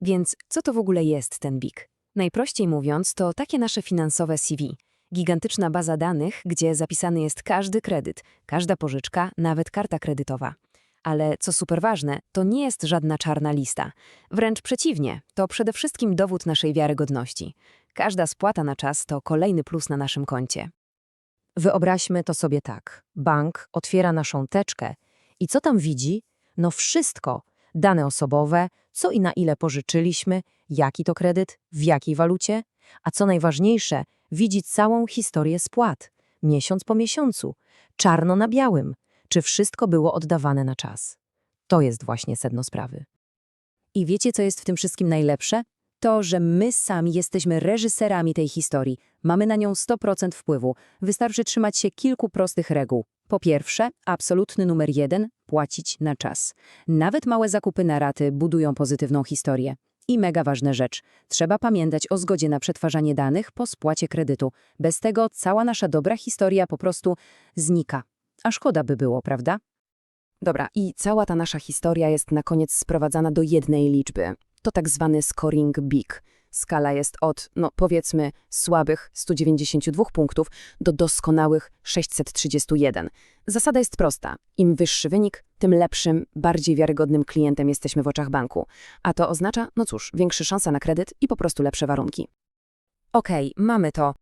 Więc co to w ogóle jest ten BIK? Najprościej mówiąc, to takie nasze finansowe CV. Gigantyczna baza danych, gdzie zapisany jest każdy kredyt, każda pożyczka, nawet karta kredytowa. Ale co super ważne, to nie jest żadna czarna lista. Wręcz przeciwnie, to przede wszystkim dowód naszej wiarygodności. Każda spłata na czas to kolejny plus na naszym koncie. Wyobraźmy to sobie tak. Bank otwiera naszą teczkę i co tam widzi? No wszystko. Dane osobowe, co i na ile pożyczyliśmy, jaki to kredyt, w jakiej walucie, a co najważniejsze, widzi całą historię spłat, miesiąc po miesiącu, czarno na białym, czy wszystko było oddawane na czas. To jest właśnie sedno sprawy. I wiecie, co jest w tym wszystkim najlepsze? To, że my sami jesteśmy reżyserami tej historii. Mamy na nią 100% wpływu. Wystarczy trzymać się kilku prostych reguł. Po pierwsze, absolutny numer jeden – płacić na czas. Nawet małe zakupy na raty budują pozytywną historię. I mega ważna rzecz. Trzeba pamiętać o zgodzie na przetwarzanie danych po spłacie kredytu. Bez tego cała nasza dobra historia po prostu znika. A szkoda by było, prawda? Dobra, i cała ta nasza historia jest na koniec sprowadzana do jednej liczby. To tak zwany scoring BIG. Skala jest od, no powiedzmy, słabych 192 punktów do doskonałych 631. Zasada jest prosta. Im wyższy wynik, tym lepszym, bardziej wiarygodnym klientem jesteśmy w oczach banku. A to oznacza, no cóż, większe szanse na kredyt i po prostu lepsze warunki. Okej, mamy to.